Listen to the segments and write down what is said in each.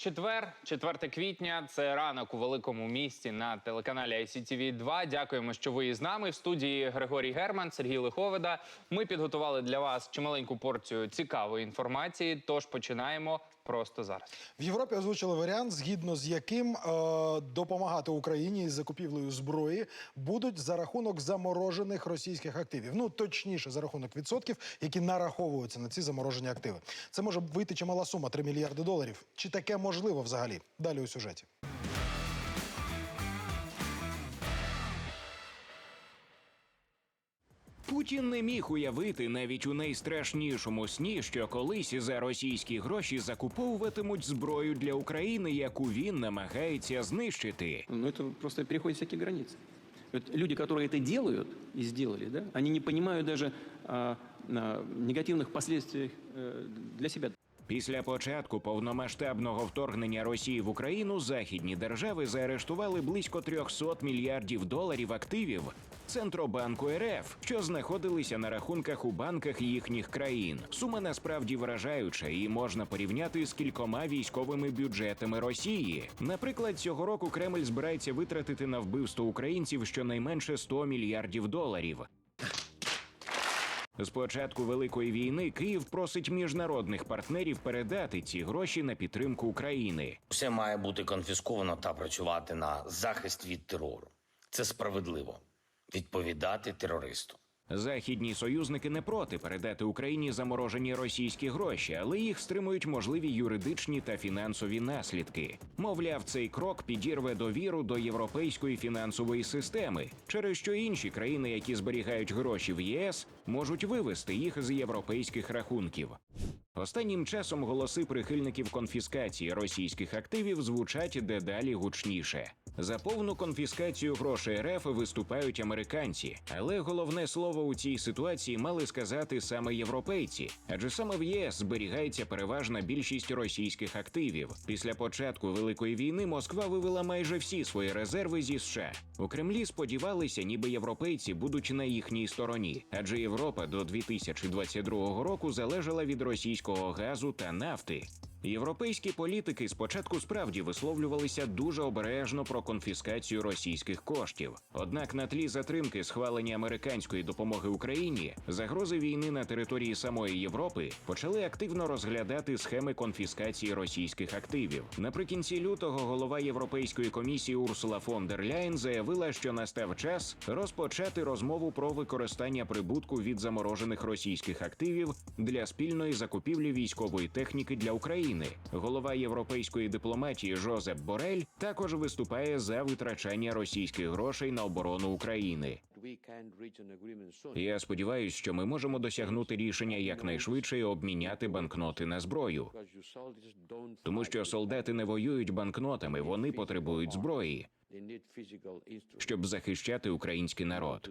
Четвер, 4 квітня. Це ранок у великому місті на телеканалі ICTV 2 Дякуємо, що ви із нами. В студії Григорій Герман, Сергій Лиховида. Ми підготували для вас чималеньку порцію цікавої інформації. Тож починаємо просто зараз. В Європі озвучили варіант, згідно з яким е, допомагати Україні із закупівлею зброї будуть за рахунок заморожених російських активів. Ну точніше, за рахунок відсотків, які нараховуються на ці заморожені активи. Це може вийти чимала сума 3 мільярди доларів. Чи таке можливо взагалі? Далі у сюжеті. Путін не міг уявити навіть у найстрашнішому сні, що колись за російські гроші закуповуватимуть зброю для України, яку він намагається знищити. Ну, это просто переходит всякие границы. Вот люди, которые это делают и сделали, да, они не понимают даже а, а, негативных последствий э, для себя. Після початку повномасштабного вторгнення Росії в Україну західні держави заарештували близько 300 мільярдів доларів активів Центробанку РФ, що знаходилися на рахунках у банках їхніх країн. Сума насправді вражаюча і можна порівняти з кількома військовими бюджетами Росії. Наприклад, цього року Кремль збирається витратити на вбивство українців щонайменше 100 мільярдів доларів. З початку великої війни Київ просить міжнародних партнерів передати ці гроші на підтримку України. Все має бути конфісковано та працювати на захист від терору. Це справедливо відповідати терористу. Західні союзники не проти передати Україні заморожені російські гроші, але їх стримують можливі юридичні та фінансові наслідки. Мовляв, цей крок підірве довіру до європейської фінансової системи, через що інші країни, які зберігають гроші в ЄС, можуть вивести їх з європейських рахунків. Останнім часом голоси прихильників конфіскації російських активів звучать дедалі гучніше. За повну конфіскацію грошей РФ виступають американці, але головне слово у цій ситуації мали сказати саме європейці, адже саме в ЄС зберігається переважна більшість російських активів. Після початку великої війни Москва вивела майже всі свої резерви зі США. У Кремлі сподівалися, ніби європейці будуть на їхній стороні, адже Європа до 2022 року залежала від російського газу та нафти. Європейські політики спочатку справді висловлювалися дуже обережно про конфіскацію російських коштів. Однак на тлі затримки схвалення американської допомоги Україні загрози війни на території самої Європи почали активно розглядати схеми конфіскації російських активів. Наприкінці лютого голова Європейської комісії Урсула фон дер Ляйн заявила, що настав час розпочати розмову про використання прибутку від заморожених російських активів для спільної закупівлі військової техніки для України. Голова європейської дипломатії Жозеп Борель також виступає за витрачання російських грошей на оборону України. Я сподіваюся, що ми можемо досягнути рішення якнайшвидше і обміняти банкноти на зброю. Тому що солдати не воюють банкнотами, вони потребують зброї, щоб захищати український народ.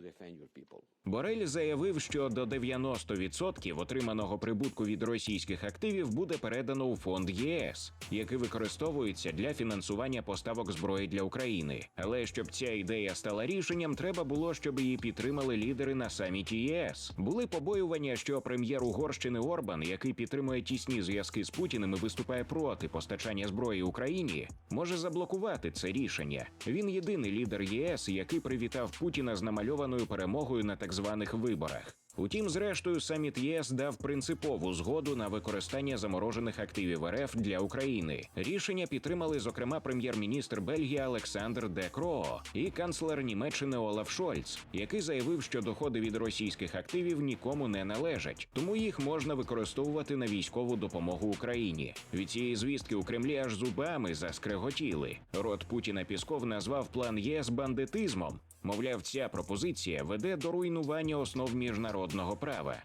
Борель заявив, що до 90% отриманого прибутку від російських активів буде передано у фонд ЄС, який використовується для фінансування поставок зброї для України. Але щоб ця ідея стала рішенням, треба було, щоб її підтримали лідери на саміті ЄС. Були побоювання, що прем'єр Угорщини Орбан, який підтримує тісні зв'язки з Путіним і виступає проти постачання зброї Україні, може заблокувати це рішення. Він єдиний лідер ЄС, який привітав Путіна з намальованою перемогою на так званих виборах. Утім, зрештою, саміт ЄС дав принципову згоду на використання заморожених активів РФ для України. Рішення підтримали, зокрема, прем'єр-міністр Бельгії Олександр Де Кроо і канцлер Німеччини Олаф Шольц, який заявив, що доходи від російських активів нікому не належать, тому їх можна використовувати на військову допомогу Україні. Від цієї звістки у Кремлі аж зубами заскреготіли. Рот Путіна Пісков назвав план ЄС бандитизмом. Мовляв, ця пропозиція веде до руйнування основ міжнародного права.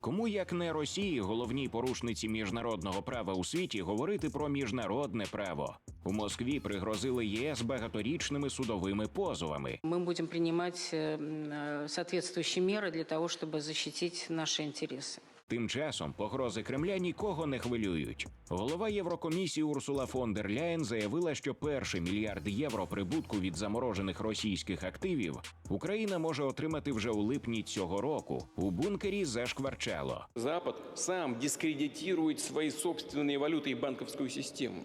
Кому як не Росії, головній порушниці міжнародного права у світі, говорити про міжнародне право у Москві пригрозили ЄС багаторічними судовими позовами. Мы будем принимать э, м, э, соответствующие меры для того, чтобы защитить наши интересы. Тим часом погрози Кремля нікого не хвилюють. Голова Єврокомісії Урсула фон дер Ляєн заявила, що перший мільярд євро прибутку від заморожених російських активів Україна може отримати вже у липні цього року. У бункері зашкварчало. Запад сам дискредитирует свои собственные валюты и банковскую систему.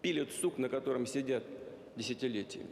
Пилят сук, на котором сидят десятилетиями.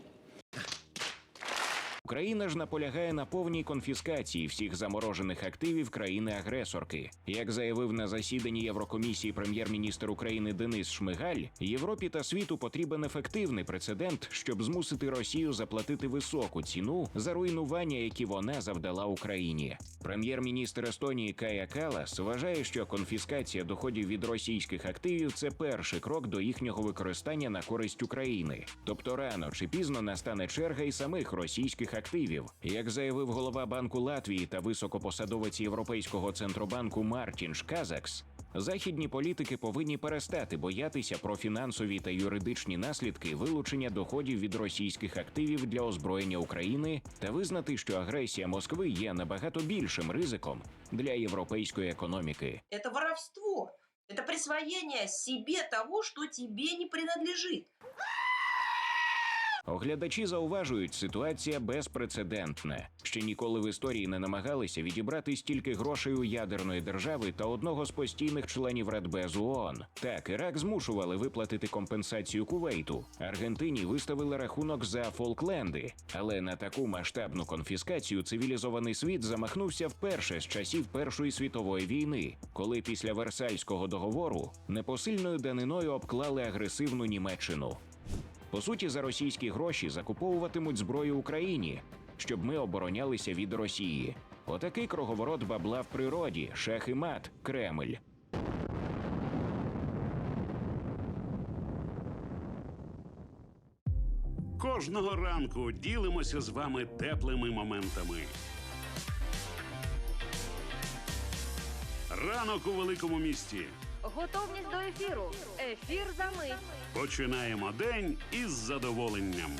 Україна ж наполягає на повній конфіскації всіх заморожених активів країни-агресорки. Як заявив на засіданні Єврокомісії прем'єр-міністр України Денис Шмигаль, Європі та світу потрібен ефективний прецедент, щоб змусити Росію заплатити високу ціну за руйнування, які вона завдала Україні. Прем'єр-міністр Естонії Кая Калас вважає, що конфіскація доходів від російських активів це перший крок до їхнього використання на користь України. Тобто рано чи пізно настане черга і самих російських активів. Як заявив голова банку Латвії та високопосадовець Європейського центробанку Мартін Шказакс, західні політики повинні перестати боятися про фінансові та юридичні наслідки вилучення доходів від російських активів для озброєння України та визнати, що агресія Москви є набагато більшим ризиком для європейської економіки. Это воровство. Это присвоение себе того, что тебе не принадлежит. Оглядачі зауважують, ситуація безпрецедентна. Ще ніколи в історії не намагалися відібрати стільки грошей у ядерної держави та одного з постійних членів Радбезу ООН. Так, Ірак змушували виплатити компенсацію Кувейту. Аргентині виставили рахунок за Фолкленди. Але на таку масштабну конфіскацію цивілізований світ замахнувся вперше з часів Першої світової війни, коли після Версальського договору непосильною даниною обклали агресивну Німеччину. По суті, за російські гроші закуповуватимуть зброю Україні, щоб ми оборонялися від Росії. Отакий круговорот бабла в природі, шах і мат, Кремль. Кожного ранку ділимося з вами теплими моментами. Ранок у великому місті. Готовність до ефіру. Ефір за мить. Починаємо день із задоволенням.